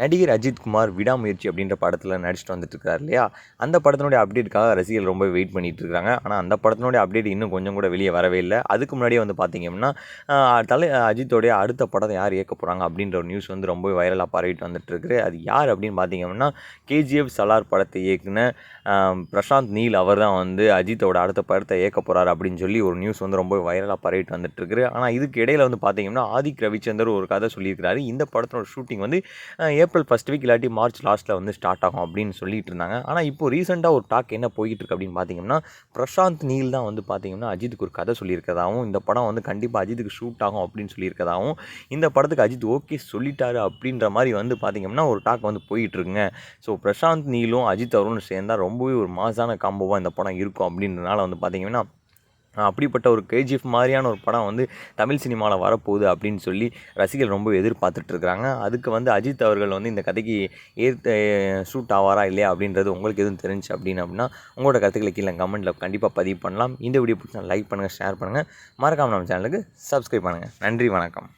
நடிகர் அஜித் குமார் விடாமுயற்சி அப்படின்ற படத்தில் நடிச்சுட்டு வந்துட்டு இருக்காரு இல்லையா? அந்த படத்தினுடைய அப்டேட்டுக்காக ரசிகர்கள் ரொம்ப வெயிட் பண்ணிட்டு இருக்காங்க ஆனால் அந்த படத்தினுடைய அப்டேட் இன்னும் கொஞ்சம் கூட வெளியே வரவே இல்லை. அதுக்கு முன்னாடியே வந்து பார்த்தீங்கன்னா தலை அஜித்தோடைய அடுத்த படத்தை யார் இயக்க போகிறாங்க அப்படின்ற ஒரு நியூஸ் வந்து ரொம்ப வைரலாக பரவிட்டு வந்துட்டு அது யார் அப்படின்னு பார்த்தீங்கன்னா கேஜிஎஃப் சலார் படத்தை இயக்குன பிரசாந்த் நீல் அவர் தான் வந்து அஜித்தோட அடுத்த படத்தை இயக்க போகிறார் அப்படின்னு சொல்லி ஒரு நியூஸ் வந்து ரொம்ப வைரலாக பரவிட்டு வந்துட்டு ஆனால் இதுக்கு இடையில வந்து பார்த்தீங்கன்னா ஆதிக் ரவிச்சந்தர் ஒரு கதை சொல்லியிருக்கிறாரு. இந்த படத்தோட ஷூட்டிங் வந்து அஹ் ஏப்ரல் ஃபஸ்ட் வீக் இல்லாட்டி மார்ச் லாஸ்ட்டில் வந்து ஸ்டார்ட் ஆகும் அப்படின்னு சொல்லிட்டு இருந்தாங்க. ஆனால் இப்போ ரீசெண்டாக ஒரு டாக் என்ன போய்கிட்டு இருக்கு அப்படின்னு பார்த்தீங்கன்னா பிரசாந்த் நீல் தான் வந்து பார்த்தீங்கன்னா அஜித்துக்கு ஒரு கதை சொல்லியிருக்கதாகவும் இந்த படம் வந்து கண்டிப்பாக அஜித்துக்கு ஷூட் ஆகும் அப்படின்னு சொல்லியிருக்கதாகவும் இந்த படத்துக்கு அஜித் ஓகே சொல்லிட்டாரு அப்படின்ற மாதிரி வந்து பார்த்தீங்கன்னா ஒரு டாக் வந்து போயிட்டுருக்குங்க ஸோ பிரசாந்த் நீலும் அஜித் அவரும் சேர்ந்தா ரொம்பவே ஒரு மாசான காம்போவாக இந்த படம் இருக்கும் அப்படின்றனால வந்து பார்த்தீங்கன்னா அப்படிப்பட்ட ஒரு கேஜிஎஃப் மாதிரியான ஒரு படம் வந்து தமிழ் சினிமாவில் வரப்போகுது அப்படின்னு சொல்லி ரசிகர்கள் ரொம்ப எதிர்பார்த்துட்ருக்குறாங்க அதுக்கு வந்து அஜித் அவர்கள் வந்து இந்த கதைக்கு ஏற்ற ஷூட் ஆவாரா இல்லையா அப்படின்றது உங்களுக்கு எதுவும் தெரிஞ்சு அப்படின்னு அப்படின்னா உங்களோட கருத்துக்களை கீழே கமெண்ட்டில் கண்டிப்பாக பதிவு பண்ணலாம். இந்த வீடியோ பிடிச்சா லைக் பண்ணுங்கள் ஷேர் பண்ணுங்கள் மறக்காமல் நம்ம சேனலுக்கு சப்ஸ்கிரைப் பண்ணுங்கள் நன்றி வணக்கம்.